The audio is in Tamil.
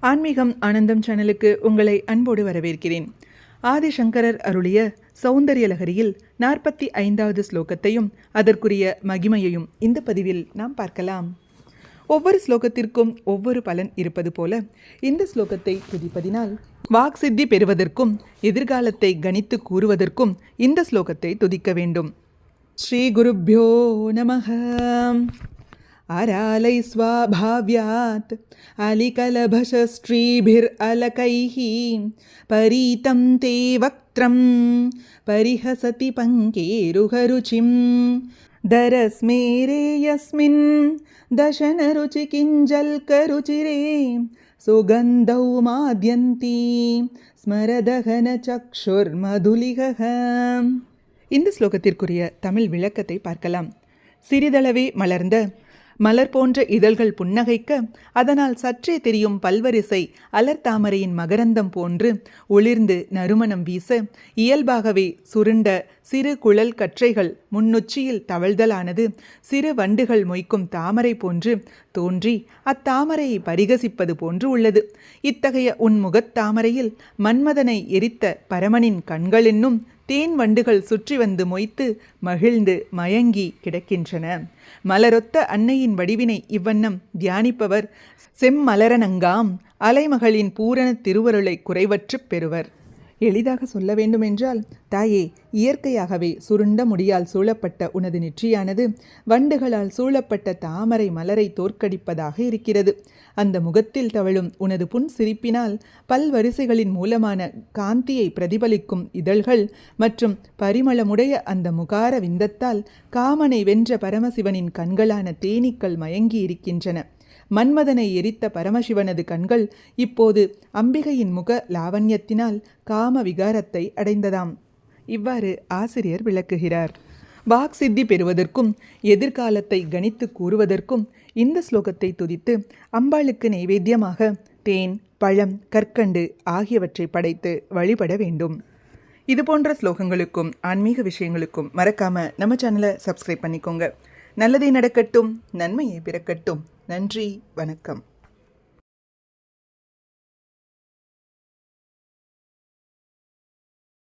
ஆன்மீகம் ஆனந்தம் சேனலுக்கு உங்களை அன்போடு வரவேற்கிறேன். ஆதிசங்கரர் அருளிய சௌந்தர்யலகரியில் நாற்பத்தி ஐந்தாவது ஸ்லோகத்தையும் அதற்குரிய மகிமையையும் இந்த பதிவில் நாம் பார்க்கலாம். ஒவ்வொரு ஸ்லோகத்திற்கும் ஒவ்வொரு பலன் இருப்பது போல இந்த ஸ்லோகத்தை துதிப்பதினால் வாக் சித்தி பெறுவதற்கும் எதிர்காலத்தை கணித்து கூறுவதற்கும் இந்த ஸ்லோகத்தை துதிக்க வேண்டும். ஸ்ரீ குருப்யோ நமக अरालै स्वाभाव्यात् अलिकलभषस्त्रीभिरलकैः परीतं ते वक्त्रं परिहसति पङ्केरुहरुचिं दरस्मेरे यस्मिन् दशनरुचिकिञ्जल्करुचिरे सुगन्धौ माद्यन्ती ஸ்மரதகனச்சக்ஷுர்மதுலிகः இந்த ஸ்லோகத்திற்குரிய தமிழ் விளக்கத்தை பார்க்கலாம் சிறிதளவே மலர்ந்த மலர் போன்ற இதழ்கள் புன்னகைக்க அதனால் சற்றே தெரியும் பல்வரிசை அலர்தாமரையின் மகரந்தம் போன்று ஒளிர்ந்து நறுமணம் வீச இயல்பாகவே சுருண்ட சிறு குழல் கற்றைகள் முன்னுச்சியில் தவழ்தலானது சிறு வண்டுகள் மொய்க்கும் தாமரை போன்று தோன்றி அத்தாமரையை பரிகசிப்பது போன்று உள்ளது. இத்தகைய உன் முகத்தாமரையில் மன்மதனை எரித்த பரமனின் கண்கள் என்னும் தேன் வண்டுகள் சுற்றி வந்து மொய்த்து மகிழ்ந்து மயங்கி கிடக்கின்றன. மலரொத்த அன்னையின் வடிவினை இவ்வண்ணம் தியானிப்பவர் செம்மலரனங்காம் அலைமகளின் பூரண திருவருளை குறைவற்றுப் பெறுவர். எளிதாக சொல்ல வேண்டுமென்றால் தாயே இயற்கையாகவே சுருண்ட முடியால் சூழப்பட்ட உனது நெற்றியானது வண்டுகளால் சூழப்பட்ட தாமரை மலரை தோற்கடிப்பதாக இருக்கிறது. அந்த முகத்தில் தவழும் உனது புன் சிரிப்பினால் பல்வரிசைகளின் மூலமான காந்தியை பிரதிபலிக்கும் இதழ்கள் மற்றும் பரிமளமுடைய அந்த முகார விந்தத்தால் காமனை வென்ற பரமசிவனின் கண்களான தேனீக்கள் மயங்கி இருக்கின்றன மன்மதனை எரித்த பரமசிவனது கண்கள் இப்போது அம்பிகையின் முக லாவண்யத்தினால் காம விகாரத்தை அடைந்ததாம். இவ்வாறு ஆசிரியர் விளக்குகிறார். வாக் சித்தி பெறுவதற்கும் எதிர்காலத்தை கணித்து கூறுவதற்கும் இந்த ஸ்லோகத்தை துதித்து அம்பாளுக்கு நைவேத்தியமாக தேன் பழம் கற்கண்டு ஆகியவற்றை படைத்து வழிபட வேண்டும். இது போன்ற ஸ்லோகங்களுக்கும் ஆன்மீக விஷயங்களுக்கும் மறக்காம நம்ம சேனலை சப்ஸ்கிரைப் பண்ணிக்கோங்க. நல்லதே நடக்கட்டும் நன்மையை பிறக்கட்டும். நன்றி வணக்கம்.